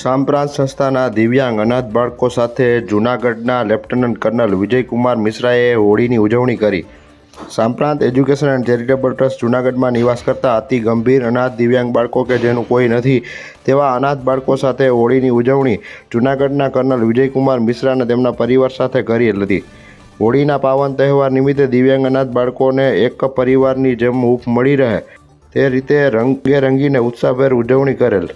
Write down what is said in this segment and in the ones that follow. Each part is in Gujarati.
સાંપ્રાંત સંસ્થાના દિવ્યાંગ અનાથ બાળકો સાથે જુનાગઢના લેફ્ટનન્ટ કર્નલ વિજયકુમાર મિશ્રાએ હોળીની ઉજવણી કરી Samprant education and charitable trust જૂનાગઢમાં નિવાસ કરતા અતિ ગંભીર અનાથ દિવ્યાંગ બાળકો કે જેનું કોઈ નથી તેવા અનાથ બાળકો સાથે હોળીની ઉજવણી જૂનાગઢના કર્નલ વિજયકુમાર મિશ્રા અને તેમના પરિવાર સાથે કરી હતી હોળીના પાવન તહેવાર નિમિત્તે દિવ્યાંગ અનાથ બાળકોને એક પરિવારની જેમ હૂફ મળી રહે તે રીતે રંગે રંગીને ઉત્સાહભેર ઉજવણી કરેલ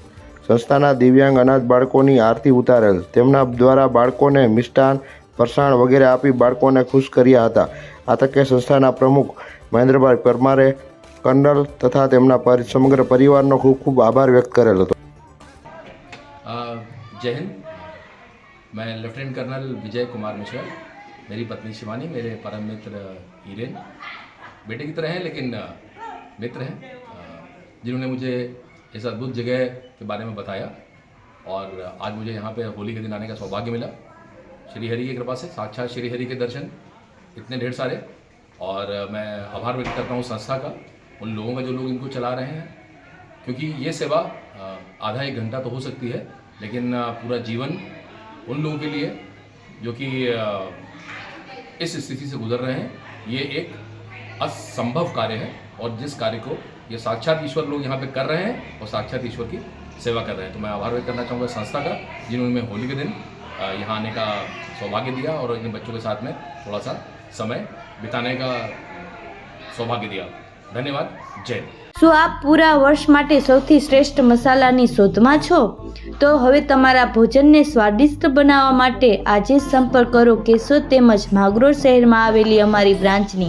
संस्थाना दिव्यांग अनाथ બાળકોની આરતી ઉતારલ તેમના દ્વારા બાળકોને મિષ્ઠાન પ્રસાદ વગેરે આપી બાળકોને ખુશ કર્યા હતા આતકે સંસ્થાના પ્રમુખ મહેન્દ્રબાઈ પરમારે કર્નલ તથા તેમના પર સમગ્ર પરિવારનો ખૂબ ખૂબ આભાર વ્યક્ત કરેલ હતો આ જય હિન્દ મે લેફ્ટનન્ટ કર્નલ વિજય કુમાર મિશર દરી પત્ની શિવાની میرے પરમ મિત્ર હીરેન બેટીકી طرح હે લેકિન મિત્ર હે જીन्होंने મુજે इस अद्भुत जगह के बारे में बताया और आज मुझे यहाँ पे होली के दिन आने का सौभाग्य मिला श्री हरि की कृपा से साक्षात श्री हरि के दर्शन इतने ढेर सारे और मैं आभार व्यक्त करता हूँ संस्था का उन लोगों का जो लोग इनको चला रहे हैं क्योंकि ये सेवा आधा एक घंटा तो हो सकती है लेकिन पूरा जीवन उन लोगों के लिए जो कि इस स्थिति से गुजर रहे हैं ये एक असंभव कार्य है और जिस कार्य को ये साक्षात ईश्वर लोग यहाँ पे कर रहे हैं और साक्षात ईश्वर की सेवा कर रहे हैं तो मैं आभार व्यक्त करना चाहूँगा संस्था का जिन्होंने होली के दिन यहाँ आने का सौभाग्य दिया और इन बच्चों के साथ में थोड़ा सा समय बिताने का સૌભાગ્ય દિયા ધન્યવાદ જય શું આપ પૂરા વર્ષ માટે સૌથી શ્રેષ્ઠ મસાલાની શોધમાં છો તો હવે તમારા ભોજનને સ્વાદિષ્ટ બનાવવા માટે આજે સંપર્ક કરો કેશોદ તેમજ માગરોળ શહેરમાં આવેલી અમારી બ્રાન્ચની